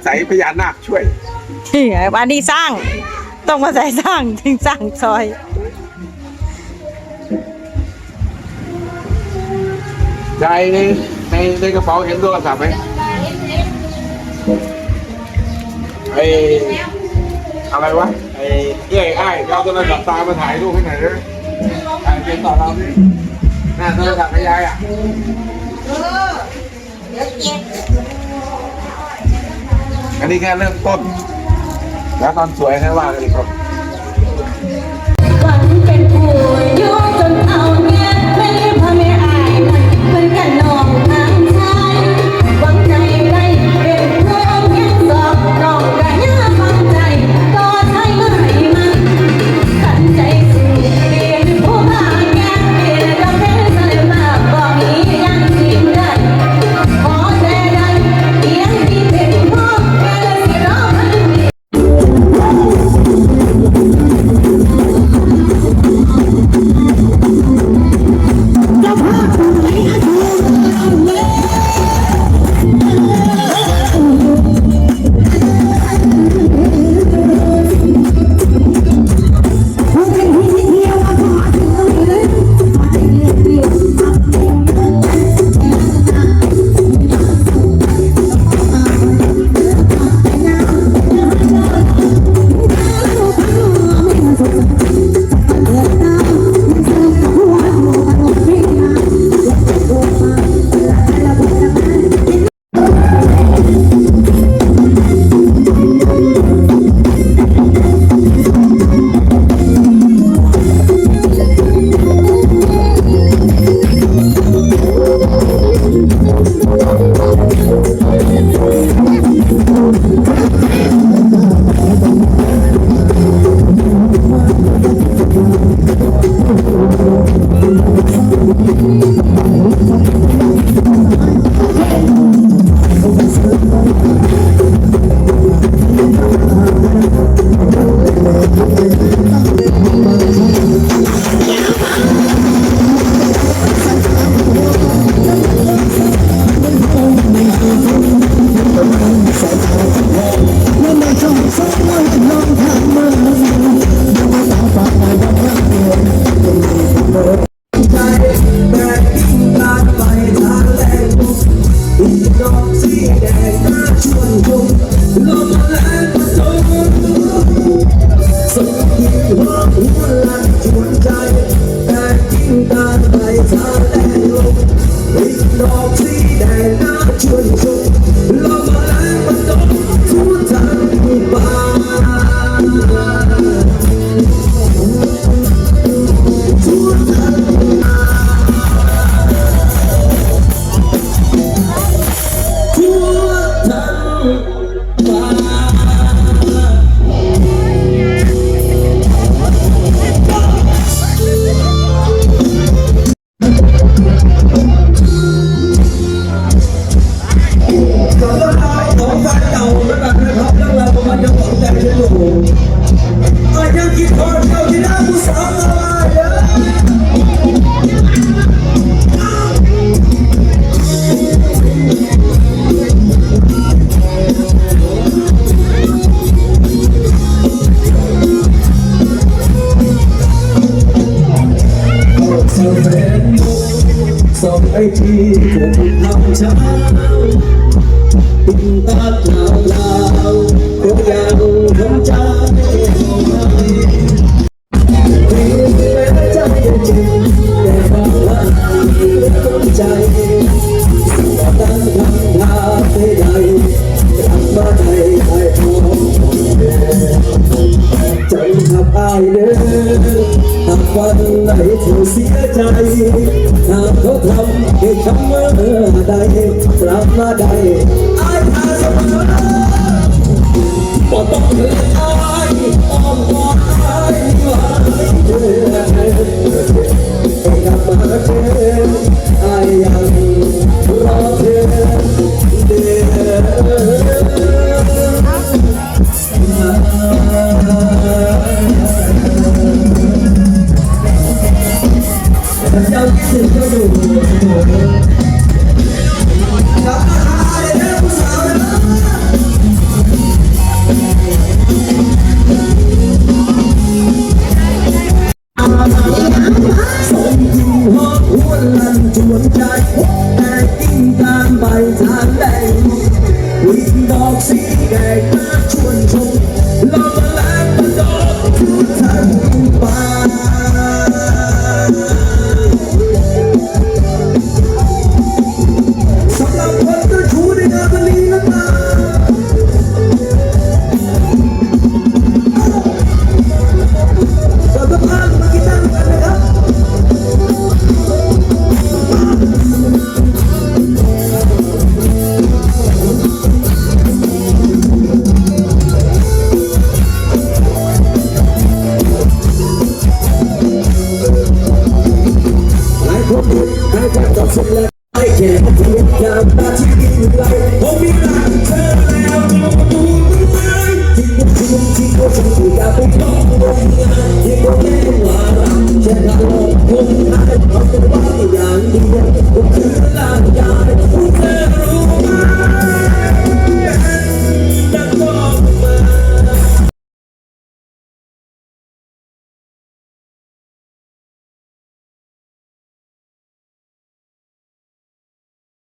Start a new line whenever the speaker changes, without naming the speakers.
อาศัยพญานาคช่วย
นี่ไงอันนี้สร้าง ต้องมาใส่สร้างถึงสร้างซอย
ยายในในในกระเป๋าเห็นโทรศัพท์ไหมไออะไรวะไอเอ้ยไอ้ายเราโทรศัพท์ตามมาถ่ายรูปให้หน่อยเลยถ่ายเป็นต่อเราดิหน้าโทรศัพท์ให้ยายอะอั อันนี้แค่เริ่มต้น แล้วตอนสวยแค่
ว่ากันอีกครั
บ ส่งไอทีผมทำเช้าติดตาลาวลาวก็ยังทำใจมี แม้ใจจริงแต่บาท้องใจตั้งคำถามใดๆกลับมาได้ไอ้ทองใจทับอายเด้อหากวันไหนเธอเสียใจหากเขาทำให้ทำเมื่อใดกลับมาได้อายทาเสมอบ่ต้องเลืออาย ฉันและไม่เห็นพยายามาที่นี่ไกผมมีรักเธอแล้วต้องดูที่มุมที่ที่เขาจะพูดกับผมต้องมัที่ผมแค่ว่าฉันรักผมผมรักเขาแต่ว่าอย่างเดียวก็คือร่างกาย